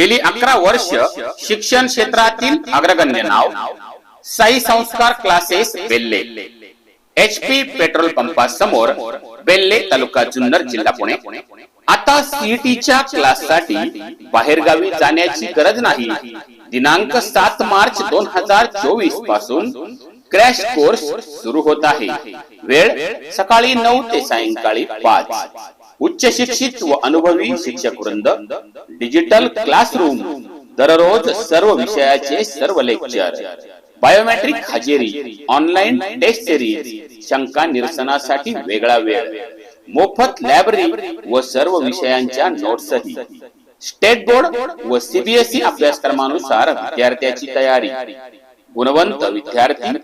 गेली अकरा वर्ष शिक्षण क्षेत्रातील अग्रगण्य नाव साई संस्कार क्लासेस बेल्ले. एच पी पेट्रोल पंपा समोर बेल्ले तालुका जुन्नर जिल्हा पुणे. आता सीईटीच्या क्लाससाठी बाहेरगावी जाण्याची गरज नाही. दिनांक सात मार्च दोन हजार चोवीसपासून क्रॅश कोर्स सुरू होत आहे. वेळ सकाळी नऊ ते सायंकाळी पाच. उच्च शिक्षित व अनुभवी शिक्षक वृंद डिजिटल क्लासरूम दररोज सर्व विषयाचे सर्व लेक्चर बायोमेट्रिक हजेरी ऑनलाईन टेस्ट सिरीज शंका निरसनासाठी वेगळा वेळ मोफत लायब्ररी व सर्व विषयांच्या नोट्सही स्टेट बोर्ड व सीबीएसई अभ्यासक्रमानुसार विद्यार्थ्याची तयारी गुणवंत विद्यार्थी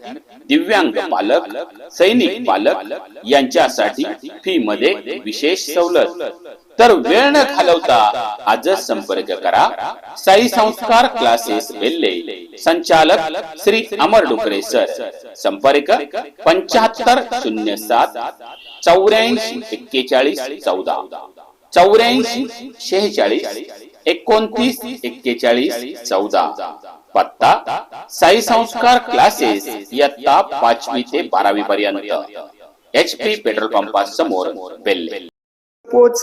दिव्यांग पालक सैनिक पालक यांच्यासाठी फी मध्ये विशेष सवलत. तर वेळ न घालवता आजच संपर्क करा. साई संस्कार क्लासेस वेल्ले. संचालक श्री अमर डुकरे सर. संपर्क पंच्याहत्तर शून्य सात चौऱ्याऐंशी एक्केचाळीस चौदा. चौऱ्याऐंशी शेहेचाळीस एकोणतीस एक्केचाळीस चौदा. पत्ता साई संस्कार क्लासेस इयत्ता पाचवी ते बारावी पर्यंत एच पी पेट्रोल पंपा समोर बेल्ले Suppose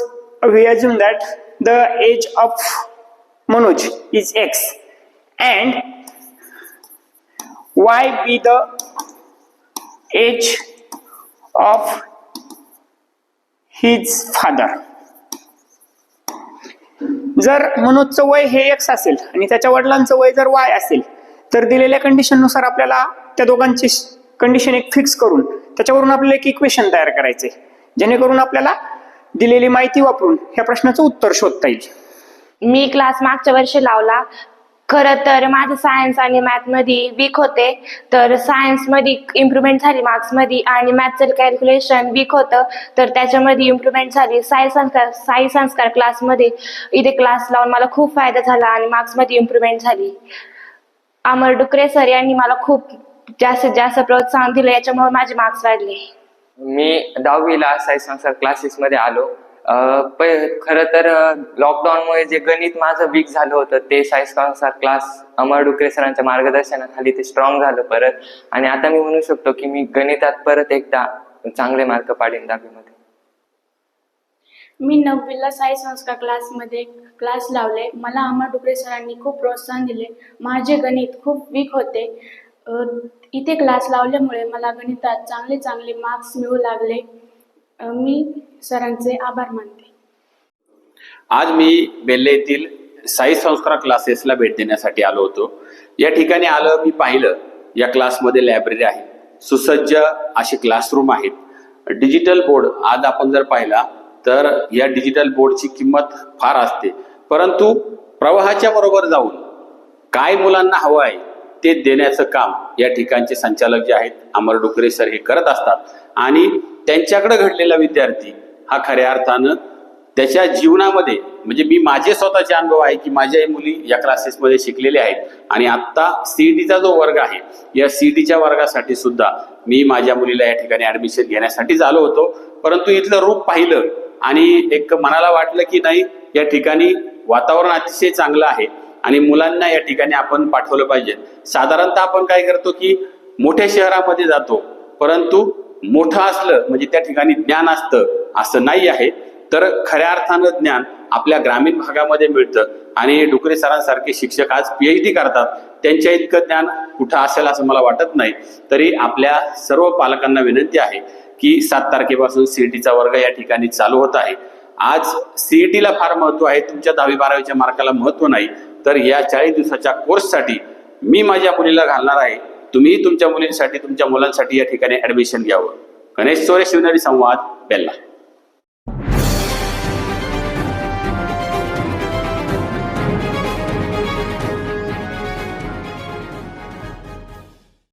we assume that the age of Manoj is X and Y be the age of his father. जर मनोजचं वय हे एक्स असेल आणि त्याच्या वडिलांचं वय जर वाय असेल तर दिलेल्या कंडिशननुसार आपल्याला त्या दोघांची कंडिशन एक फिक्स करून त्याच्यावरून आपल्याला एक इक्वेशन तयार करायचे. जेणेकरून आपल्याला दिलेली माहिती वापरून ह्या प्रश्नाचं उत्तर शोधता येईल. मी क्लास मागच्या वर्षी लावला. खरं तर माझं सायन्स आणि मॅथमध्ये वीक होते. तर सायन्समध्ये इम्प्रुव्हमेंट झाली मार्क्समध्ये आणि मॅथचं कॅल्क्युलेशन वीक होतं. तर त्याच्यामध्ये इम्प्रुव्हमेंट झाली. साई संस्कार साई संस्कार क्लासमध्ये इथे क्लास लावून मला खूप फायदा झाला आणि मार्क्समध्ये इम्प्रुव्हमेंट झाली. अमर डुकरे सर यांनी मला खूप जास्तीत जास्त प्रोत्साहन दिलं. याच्यामुळे माझे मार्क्स वाढले. मी दहावीला साई संस्कार क्लासेसमध्ये आलो. खर तर लॉकडाऊनमुळे जे गणित माझं वीक झालं होतं ते सायन्स संस्कार क्लास अमर डुकरे सरांच्या मार्गदर्शनाखाली ते स्ट्रॉंग झालं परत. आणि आता मी म्हणू शकतो की मी गणितात परत एकदा चांगले मार्क पाडेन दहावीमध्ये. मी नववीला साई संस्कार क्लासमध्ये क्लास लावले. मला अमर डुकरे सरांनी खूप प्रोत्साहन दिले. माझे गणित खूप वीक होते. इथे क्लास लावल्यामुळे मला गणितात चांगले चांगले मार्क्स मिळू लागले. मी सरांचे आभार मानते. आज मी बेल्ले येथील साई संस्कार क्लासेसला भेट देण्यासाठी आलो होतो. या ठिकाणी आलं मी पाहिलं या क्लासमध्ये लायब्ररी आहे. सुसज्ज असे क्लासरूम आहेत. डिजिटल बोर्ड आज आपण जर पाहिला तर या डिजिटल बोर्डची किंमत फार असते. परंतु प्रवाहाच्या बरोबर जाऊन काय मुलांना हवं आहे ते देण्याचं काम या ठिकाणचे संचालक जे आहेत अमर डुकरे सर हे करत असतात. आणि त्यांच्याकडे घडलेला विद्यार्थी हा खऱ्या अर्थानं त्याच्या जीवनामध्ये म्हणजे मी माझे स्वतःचे अनुभव आहे की माझ्याही मुली या क्लासेसमध्ये शिकलेले आहेत. आणि आत्ता सीईटीचा जो वर्ग आहे या सीईटीच्या वर्गासाठी सुद्धा मी माझ्या मुलीला या ठिकाणी ऍडमिशन घेण्यासाठीच आलो होतो. परंतु इथलं रूप पाहिलं आणि एक मनाला वाटलं की नाही या ठिकाणी वातावरण अतिशय चांगलं आहे आणि मुलांना या ठिकाणी आपण पाठवलं पाहिजे. साधारणतः आपण काय करतो की मोठ्या शहरामध्ये जातो परंतु मोठं असलं म्हणजे त्या ठिकाणी ज्ञान असतं असं नाही आहे. तर खऱ्या अर्थानं ज्ञान आपल्या ग्रामीण भागामध्ये मिळतं. आणि डुकरे सरांसारखे शिक्षक आज पीएच डी करतात. त्यांच्या इतकं ज्ञान कुठं असेल असं मला वाटत नाही. तरी आपल्या सर्व पालकांना विनंती आहे की सात तारखेपासून सीईटीचा वर्ग या ठिकाणी चालू होत आहे. आज सीईटीला फार महत्त्व आहे. तुमच्या दहावी बारावीच्या मार्काला महत्त्व नाही. तर या चाळीस दिवसाच्या कोर्ससाठी मी माझ्या मुलीला घालणार आहे. तुम्ही तुमच्या मुलींसाठी तुमच्या मुलांसाठी या ठिकाणी ऍडमिशन घ्यावं. गणेश चोरे शिवनेरी संवाद बेल्ला.